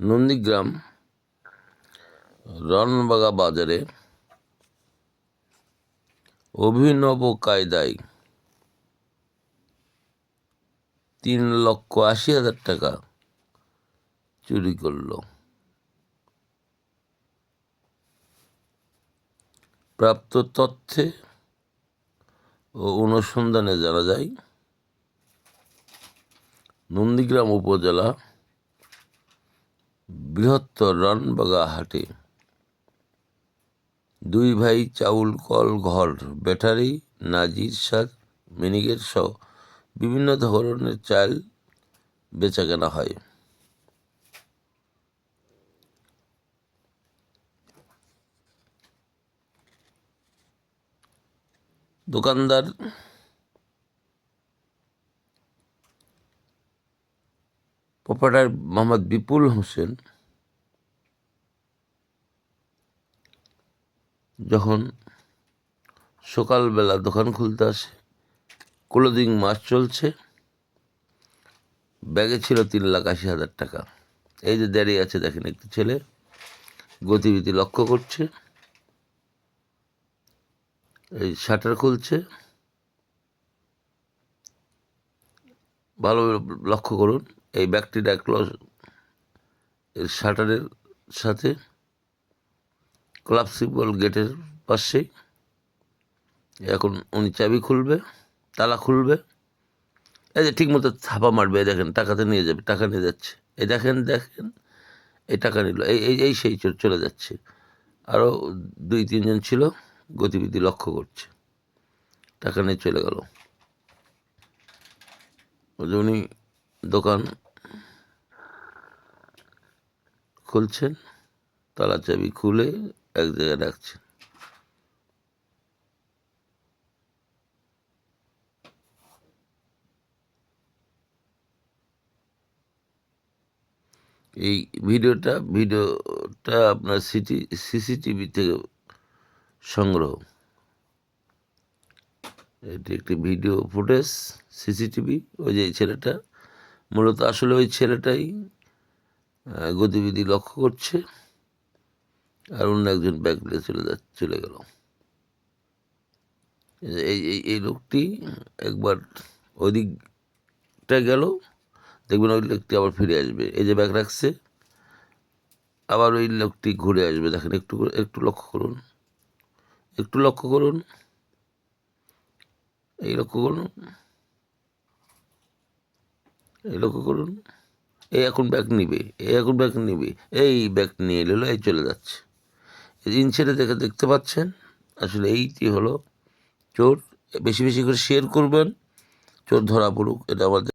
নন্দীগ্রাম রনবাগা বাজারে অভিনব কায়দায় তিন লক্ষ আশি হাজার টাকা চুরি করল। প্রাপ্ত তথ্যে ও অনুসন্ধানে জানা যায়, নন্দীগ্রাম উপজেলা বৃহত্তর রানবাগা হাটে দুই ভাই চাউল, কল, ঘর, ব্যাটারি, নাজির শাক, মিনিগেট সহ বিভিন্ন ধরনের চাল বেচা কেনা হয়। দোকানদার প্রপার্টার মোহাম্মদ বিপুল হোসেন যখন সকালবেলা দোকান খুলতে আসে ক্লোদিং মাস চলছে, ব্যাগে ছিল তিন লাখ আশি হাজার টাকা। এই যে দাঁড়িয়ে আছে দেখেন একটি ছেলে, গতিবিধি লক্ষ্য করছে, এই শাটার খুলছে ভালো লক্ষ্য করুন, এই ব্যাগটিটা ক্লোজ এর শাটারের সাথে। ক্লাবসিবল গেটের পাশেই। এখন উনি চাবি খুলবে, তালা খুলবে। এই যে ঠিক মতো থাপা মারবে, এই দেখেন, টাকাতে নিয়ে যাবে, টাকা নিয়ে যাচ্ছে। এই দেখেন দেখেন, এই টাকা নিল, এই এই এই সেই চলে যাচ্ছে। আরও দুই, তিনজন ছিল, গতিবিধি লক্ষ্য করছে। টাকা নিয়ে চলে গেল। উনি দোকান খুলছেন, তালা চাবি খুলে এক জায়গায় রাখছেন এই ভিডিওটা ভিডিওটা আপনার সিটি, সিসিটিভি থেকে সংগ্রহ। এটি একটি ভিডিও ফুটেজ, সিসিটিভি, ওই যে ছেলেটা। মূলত আসলে ওই ছেলেটাই গতিবিধি লক্ষ্য করছে। আর অন্য একজন ব্যাগ নিয়ে চলে যা, চলে গেল। এই এই এই লোকটি একবার ওই দিকটা গেল, দেখবেন ওই লোকটি আবার ফিরে আসবে। এই যে ব্যাগ রাখছে, আবার ওই লোকটি ঘুরে আসবে। দেখেন একটু একটু লক্ষ্য করুন। একটু লক্ষ্য করুন। এই লক্ষ্য করুন। এই লক্ষ্য করুন। এই এখন ব্যাগ নিবে, এই এখন ব্যাগ নিবে, এই ব্যাগ নিয়ে এলো, এই চলে যাচ্ছে। ছেড়ে দেখে দেখতে পাচ্ছেন। আসলে এইটি হলো চোর। বেশি বেশি করে শেয়ার করবেন। চোর ধরা পড়ুক, এটা আমাদের